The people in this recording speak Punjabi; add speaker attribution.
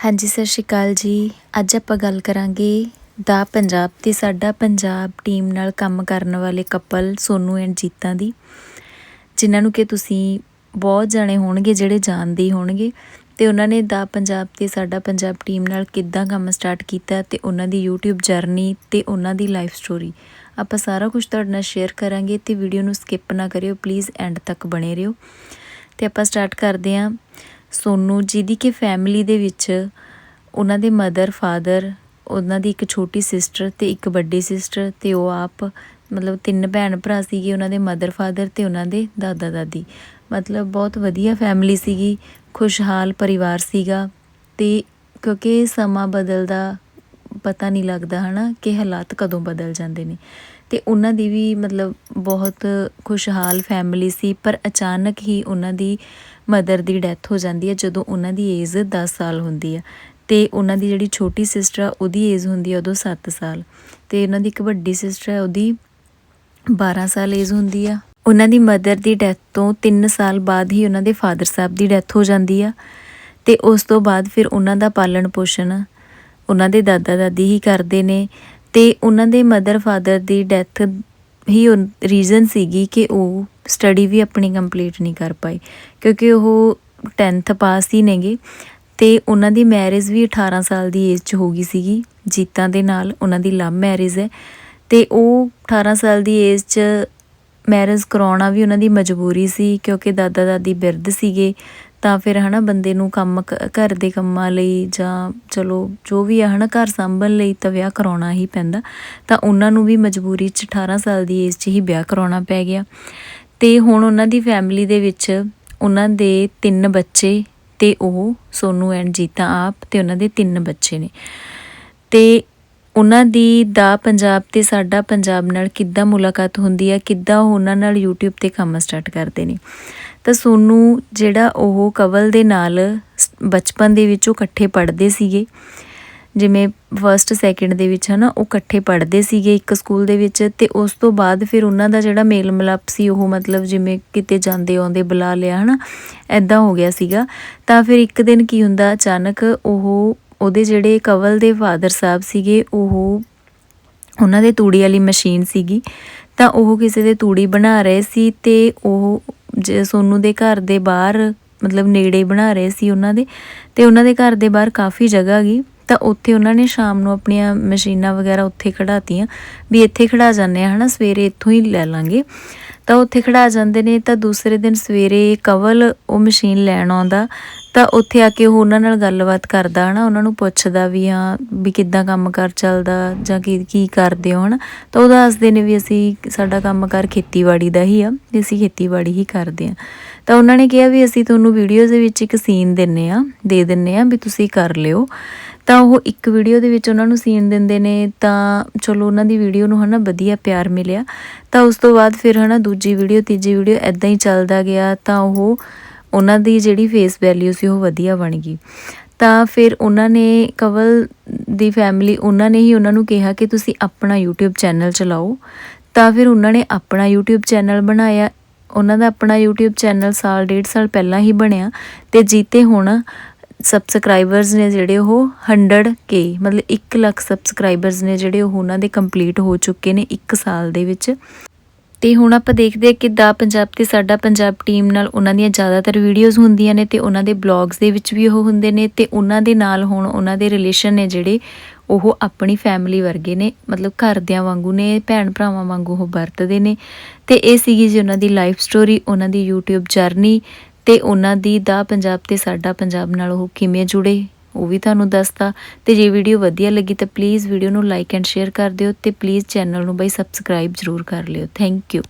Speaker 1: ਹਾਂਜੀ, ਸਤਿ ਸ਼੍ਰੀ ਅਕਾਲ ਜੀ। ਅੱਜ ਆਪਾਂ ਗੱਲ ਕਰਾਂਗੇ ਦਾ ਪੰਜਾਬ ਤੇ ਸਾਡਾ ਪੰਜਾਬ ਟੀਮ ਨਾਲ ਕੰਮ ਕਰਨ ਵਾਲੇ ਕਪਲ ਸੋਨੂ ਐਂਡ ਜੀਤਾ ਦੀ, ਜਿਨ੍ਹਾਂ ਨੂੰ ਕਿ ਤੁਸੀਂ ਬਹੁਤ ਜਾਣੇ ਹੋਣਗੇ ਜਿਹੜੇ ਜਾਣਦੇ ਹੀ ਹੋਣਗੇ। ਤੇ ਉਹਨਾਂ ਨੇ ਦਾ ਪੰਜਾਬ ਤੇ ਸਾਡਾ ਪੰਜਾਬ ਟੀਮ ਨਾਲ ਕਿੱਦਾਂ ਕੰਮ ਸਟਾਰਟ ਕੀਤਾ ਤੇ ਉਹਨਾਂ ਦੀ YouTube ਜਰਨੀ ਤੇ ਉਹਨਾਂ ਦੀ ਲਾਈਫ ਸਟੋਰੀ ਆਪਾਂ ਸਾਰਾ ਕੁਝ ਤੁਹਾਡੇ ਨਾਲ ਸ਼ੇਅਰ ਕਰਾਂਗੇ ਤੇ ਵੀਡੀਓ ਨੂੰ ਸਕਿਪ ਨਾ ਕਰਿਓ ਪਲੀਜ਼ ਐਂਡ ਤੱਕ ਬਣੇ ਰਹੋ। ਤੇ ਆਪਾਂ ਸਟਾਰਟ ਕਰਦੇ ਹਾਂ। ਸੋਨੂੰ ਜਿਹਦੀ ਕਿ ਫੈਮਿਲੀ ਦੇ ਵਿੱਚ ਉਹਨਾਂ ਦੇ ਮਦਰ ਫਾਦਰ ਉਹਨਾਂ ਦੀ ਇੱਕ ਛੋਟੀ ਸਿਸਟਰ ਤੇ ਇੱਕ ਵੱਡੀ ਸਿਸਟਰ ਤੇ ਉਹ ਆਪ, ਮਤਲਬ ਤਿੰਨ ਭੈਣ ਭਰਾ ਸੀਗੇ ਉਹਨਾਂ ਦੇ ਮਦਰ ਫਾਦਰ ਤੇ ਉਹਨਾਂ ਦੇ ਦਾਦਾ, ਦਾਦੀ। ਮਤਲਬ ਬਹੁਤ ਵਧੀਆ ਫੈਮਿਲੀ ਸੀਗੀ, ਖੁਸ਼ਹਾਲ ਪਰਿਵਾਰ ਸੀਗਾ ਤੇ ਕਿਉਂਕਿ ਸਮਾਂ ਬਦਲਦਾ ਪਤਾ ਨਹੀਂ ਲੱਗਦਾ ਹਨਾ ਕਿ ਹਾਲਾਤ ਕਦੋਂ ਬਦਲ ਜਾਂਦੇ ਨੇ। ਤੇ ਉਹਨਾਂ ਦੀ ਵੀ ਮਤਲਬ ਬਹੁਤ ਖੁਸ਼ਹਾਲ ਫੈਮਿਲੀ ਸੀ, ਪਰ ਅਚਾਨਕ ਹੀ ਉਹਨਾਂ ਦੀ ਮਦਰ ਦੀ ਡੈਥ ਹੋ ਜਾਂਦੀ ਹੈ, ਜਦੋਂ ਉਹਨਾਂ ਦੀ ਏਜ 10 ਸਾਲ ਹੁੰਦੀ ਹੈ। ਤੇ ਉਹਨਾਂ ਦੀ ਜਿਹੜੀ ਛੋਟੀ ਸਿਸਟਰ ਆ, ਉਹਦੀ ਏਜ ਹੁੰਦੀ ਹੈ ਉਦੋਂ 7 ਸਾਲ। ਤੇ ਉਹਨਾਂ ਦੀ ਇੱਕ ਵੱਡੀ ਸਿਸਟਰ ਹੈ, ਉਹਦੀ 12 ਸਾਲ ਏਜ ਹੁੰਦੀ ਆ। ਉਹਨਾਂ ਦੀ ਮਦਰ ਦੀ ਡੈਥ ਤੋਂ 3 ਸਾਲ ਬਾਅਦ ਹੀ ਉਹਨਾਂ ਦੇ ਫਾਦਰ ਸਾਹਿਬ ਦੀ ਡੈਥ ਹੋ ਜਾਂਦੀ ਆ। ਤੇ ਉਸ ਤੋਂ ਬਾਅਦ ਫਿਰ ਉਹਨਾਂ ਦਾ ਪਾਲਣ ਪੋਸ਼ਣ ਉਹਨਾਂ ਦੇ ਦਾਦਾ ਦਾਦੀ ਹੀ ਕਰਦੇ ਨੇ ਤੇ ਉਹਨਾਂ ਦੇ ਮਦਰ ਫਾਦਰ ਦੀ ਡੈਥ ਹੀ ਰੀਜ਼ਨ ਸੀਗੀ ਕਿ ਉਹ ਸਟੱਡੀ ਵੀ ਆਪਣੀ ਕੰਪਲੀਟ ਨਹੀਂ ਕਰ ਪਾਈ ਕਿਉਂਕਿ ਉਹ 10th ਪਾਸ ਹੀ ਨੇਗੇ ਤੇ ਉਹਨਾਂ ਦੀ ਮੈਰਿਜ ਵੀ 18 ਸਾਲ ਦੀ ਏਜ 'ਚ ਹੋ ਗਈ ਸੀਗੀ, ਜੀਤਾਂ ਦੇ ਨਾਲ ਉਹਨਾਂ ਦੀ ਲਵ ਮੈਰਿਜ ਹੈ ਤੇ ਉਹ 18 ਸਾਲ ਦੀ ਏਜ 'ਚ ਮੈਰਿਜ ਕਰਾਉਣਾ ਵੀ ਉਹਨਾਂ ਦੀ ਮਜਬੂਰੀ ਸੀ ਕਿਉਂਕਿ ਦਾਦਾ ਦਾਦੀ ਬਿਰਧ ਸੀਗੇ ਤਾਂ ਫਿਰ ਹਨਾ ਬੰਦੇ ਨੂੰ ਕੰਮ ਕ- ਘਰ ਦੇ ਕੰਮਾਂ ਲਈ ਜਾਂ ਚਲੋ ਜੋ ਵੀ ਆ ਹਨਾ ਘਰ ਸੰਭਣ ਲਈ ਤਾਂ ਵਿਆਹ ਕਰਾਉਣਾ ਹੀ ਪੈਂਦਾ। ਤਾਂ ਉਹਨਾਂ ਨੂੰ ਵੀ ਮਜਬੂਰੀ 'ਚ 18 ਸਾਲ ਦੀ ਏਜ 'ਚ ਹੀ ਵਿਆਹ ਕਰਾਉਣਾ ਪੈ ਗਿਆ। ਤੇ ਹੁਣ ਉਹਨਾਂ ਦੀ ਫੈਮਿਲੀ ਦੇ ਵਿੱਚ ਉਹਨਾਂ ਦੇ ਤਿੰਨ ਬੱਚੇ ਤੇ ਉਹ ਸੋਨੂ ਐਂਡ ਜੀਤਾ ਆਪ ਤੇ ਉਹਨਾਂ ਦੇ ਤਿੰਨ ਬੱਚੇ ਨੇ। ਤੇ ਉਹਨਾਂ ਦੀ ਦਾ ਪੰਜਾਬ ਤੇ ਸਾਡਾ ਪੰਜਾਬ ਨਾਲ ਕਿੱਦਾਂ ਮੁਲਾਕਾਤ ਹੁੰਦੀ ਹੈ ਕਿੱਦਾਂ ਉਹ ਉਹਨਾਂ ਨਾਲ YouTube ਤੇ ਕੰਮ ਸਟਾਰਟ ਕਰਦੇ ਨੇ। ਤਾਂ ਸੋਨੂੰ ਜਿਹੜਾ ਉਹ ਕਵਲ ਦੇ ਨਾਲ ਬਚਪਨ ਦੇ ਵਿੱਚ ਉਹ ਇਕੱਠੇ ਪੜ੍ਹਦੇ ਸੀਗੇ। ਜਿਵੇਂ ਫਰਸਟ ਸੈਕਿੰਡ ਦੇ ਵਿੱਚ ਹਨਾ, ਉਹ ਇਕੱਠੇ ਪੜ੍ਹਦੇ ਸੀਗੇ ਇੱਕ ਸਕੂਲ ਦੇ ਵਿੱਚ ਤੇ ਉਸ ਤੋਂ ਬਾਅਦ ਫਿਰ ਉਹਨਾਂ ਦਾ ਜਿਹੜਾ ਮੇਲ ਮਿਲਾਪ ਸੀ, ਉਹ ਮਤਲਬ ਜਿਵੇਂ ਕਿਤੇ ਜਾਂਦੇ ਆਉਂਦੇ ਬੁਲਾ ਲਿਆ ਹਨਾ ਐਦਾਂ ਹੋ ਗਿਆ ਸੀਗਾ। ਤਾਂ ਫਿਰ ਇੱਕ ਦਿਨ ਕੀ ਹੁੰਦਾ, ਅਚਾਨਕ ਉਹ ਉਹਦੇ ਜਿਹੜੇ ਕਵਲ ਦੇ ਫਾਦਰ ਸਾਹਿਬ ਸੀਗੇ, ਉਹ ਉਹਨਾਂ ਦੇ ਤੂੜੀ ਵਾਲੀ ਮਸ਼ੀਨ ਸੀਗੀ। ਤਾਂ ਉਹ ਕਿਸੇ ਦੇ ਤੂੜੀ ਬਣਾ ਰਹੇ ਸੀ ਤੇ ਉਹ ਜੇ ਸੋਨੂ ਦੇ ਘਰ ਦੇ ਬਾਹਰ ਮਤਲਬ ਨੇੜੇ ਬਣਾ ਰਹੇ ਸੀ ਉਹਨਾਂ ਦੇ, ਤੇ ਉਹਨਾਂ ਦੇ ਘਰ ਦੇ ਬਾਹਰ ਕਾਫੀ ਜਗ੍ਹਾ ਗਈ, ਤਾਂ ਉੱਥੇ ਉਹਨਾਂ ਨੇ ਸ਼ਾਮ ਨੂੰ ਆਪਣੀਆਂ ਮਸ਼ੀਨਾਂ ਵਗੈਰਾ ਉੱਥੇ ਖੜਾਤੀਆਂ ਵੀ ਇੱਥੇ ਖੜਾ ਜਾਂਦੇ ਆ ਹਨਾ, ਸਵੇਰੇ ਇੱਥੋਂ ਹੀ ਲੈ ਲਾਂਗੇ। ਤਾਂ ਉੱਥੇ ਖੜਾ ਜਾਂਦੇ ਨੇ, ਤਾਂ ਦੂਸਰੇ ਦਿਨ ਸਵੇਰੇ ਕਵਲ ਉਹ ਮਸ਼ੀਨ ਲੈਣ ਆਉਂਦਾ, ਤਾਂ ਉੱਥੇ ਆ ਕੇ ਉਹ ਉਹਨਾਂ ਨਾਲ ਗੱਲਬਾਤ ਕਰਦਾ ਹਨਾ, ਉਹਨਾਂ ਨੂੰ ਪੁੱਛਦਾ ਵੀ ਹਾਂ ਵੀ ਕਿੱਦਾਂ ਕੰਮ ਕਰ ਚੱਲਦਾ ਜਾਂ ਕੀ ਕੀ ਕਰਦੇ ਹੋ ਹਨਾ ਤਾਂ ਉਹ ਦੱਸਦੇ ਨੇ ਵੀ ਅਸੀਂ ਸਾਡਾ ਕੰਮ ਕਰ ਖੇਤੀਬਾੜੀ ਦਾ ਹੀ ਆ, ਵੀ ਅਸੀਂ ਖੇਤੀਬਾੜੀ ਹੀ ਕਰਦੇ ਆ ਤਾਂ ਉਹਨਾਂ ਨੇ ਕਿਹਾ ਵੀ ਅਸੀਂ ਤੁਹਾਨੂੰ ਵੀਡੀਓ ਦੇ ਵਿੱਚ ਇੱਕ ਸੀਨ ਦਿੰਨੇ ਆ ਦੇ ਦਿੰਨੇ ਆ ਵੀ ਤੁਸੀਂ ਕਰ ਲਿਓ। ਤਾਂ ਉਹ ਇੱਕ ਵੀਡੀਓ ਦੇ ਵਿੱਚ ਉਹਨਾਂ ਨੂੰ ਸੀਨ ਦਿੰਦੇ ਨੇ, ਤਾਂ ਚਲੋ ਉਹਨਾਂ ਦੀ ਵੀਡੀਓ ਨੂੰ ਹਨਾ ਵਧੀਆ ਪਿਆਰ ਮਿਲਿਆ। ਤਾਂ ਉਸ ਤੋਂ ਬਾਅਦ ਫਿਰ ਹਨਾ ਦੂਜੀ ਵੀਡੀਓ ਤੀਜੀ ਵੀਡੀਓ ਐਦਾਂ ਹੀ ਚੱਲਦਾ ਗਿਆ, ਤਾਂ ਉਹ ਉਹਨਾਂ ਦੀ ਜਿਹੜੀ ਫੇਸ ਵੈਲਿਊ ਸੀ ਉਹ ਵਧੀਆ ਬਣ ਗਈ। ਤਾਂ ਫਿਰ ਉਹਨਾਂ ਨੇ, ਕਵਲ ਦੀ ਫੈਮਿਲੀ ਉਹਨਾਂ ਨੇ ਹੀ ਉਹਨਾਂ ਨੂੰ ਕਿਹਾ ਕਿ ਤੁਸੀਂ ਆਪਣਾ YouTube ਚੈਨਲ ਚਲਾਓ। ਤਾਂ ਫਿਰ ਉਹਨਾਂ ਨੇ ਆਪਣਾ YouTube ਚੈਨਲ ਬਣਾਇਆ। ਉਹਨਾਂ ਦਾ ਆਪਣਾ YouTube ਚੈਨਲ ਸਾਲ, ਡੇਢ ਸਾਲ ਪਹਿਲਾਂ ਹੀ ਬਣਿਆ। ਤੇ ਜੀਤੇ ਹੁਣ ਸਬਸਕ੍ਰਾਈਬਰਸ ਨੇ ਜਿਹੜੇ ਉਹ 100k ਮਤਲਬ 1 ਲੱਖ ਸਬਸਕ੍ਰਾਈਬਰਸ ਨੇ ਜਿਹੜੇ ਉਹ ਉਹਨਾਂ ਦੇ ਕੰਪਲੀਟ ਹੋ ਚੁੱਕੇ ਨੇ 1 ਸਾਲ ਦੇ ਵਿੱਚ। ਤੇ ਹੁਣ ਆਪਾਂ ਦੇਖਦੇ ਹਾਂ ਕਿ ਦਾ ਪੰਜਾਬ ਤੇ ਸਾਡਾ ਪੰਜਾਬ ਟੀਮ ਨਾਲ ਉਹਨਾਂ ਦੀਆਂ ਜ਼ਿਆਦਾਤਰ ਵੀਡੀਓਜ਼ ਹੁੰਦੀਆਂ ਨੇ ਤੇ ਉਹਨਾਂ ਦੇ ਬਲੌਗਸ ਦੇ ਵਿੱਚ ਵੀ ਉਹ ਹੁੰਦੇ ਨੇ ਤੇ ਉਹਨਾਂ ਦੇ ਨਾਲ ਹੁਣ ਉਹਨਾਂ ਦੇ ਰਿਲੇਸ਼ਨ ਨੇ ਜਿਹੜੇ ਉਹ ਆਪਣੀ ਫੈਮਿਲੀ ਵਰਗੇ ਨੇ, ਮਤਲਬ ਘਰਦਿਆਂ ਵਾਂਗੂ ਨੇ, ਭੈਣ ਭਰਾਵਾਂ ਵਾਂਗੂ ਉਹ ਵਰਤਦੇ ਨੇ। ਤੇ ਇਹ ਸੀਗੀ ਜੀ ਉਹਨਾਂ ਦੀ ਲਾਈਫ ਸਟੋਰੀ ਉਹਨਾਂ ਦੀ YouTube ਜਰਨੀ ਤੇ ਉਹਨਾਂ ਦੀ ਦਾ ਪੰਜਾਬ ਤੇ ਸਾਡਾ ਪੰਜਾਬ ਨਾਲ ਉਹ ਕਿਵੇਂ ਜੁੜੇ, ਉਹ ਵੀ ਤੁਹਾਨੂੰ ਦੱਸਤਾ। ਤੇ ਜੇ ਵੀਡੀਓ ਵਧੀਆ ਲੱਗੀ ਤਾਂ ਪਲੀਜ਼ ਵੀਡੀਓ ਨੂੰ ਲਾਈਕ ਐਂਡ ਸ਼ੇਅਰ ਕਰ ਦਿਓ ਤੇ ਪਲੀਜ਼ ਚੈਨਲ ਨੂੰ ਬਈ ਸਬਸਕ੍ਰਾਈਬ ਜ਼ਰੂਰ ਕਰ ਲਿਓ। Thank you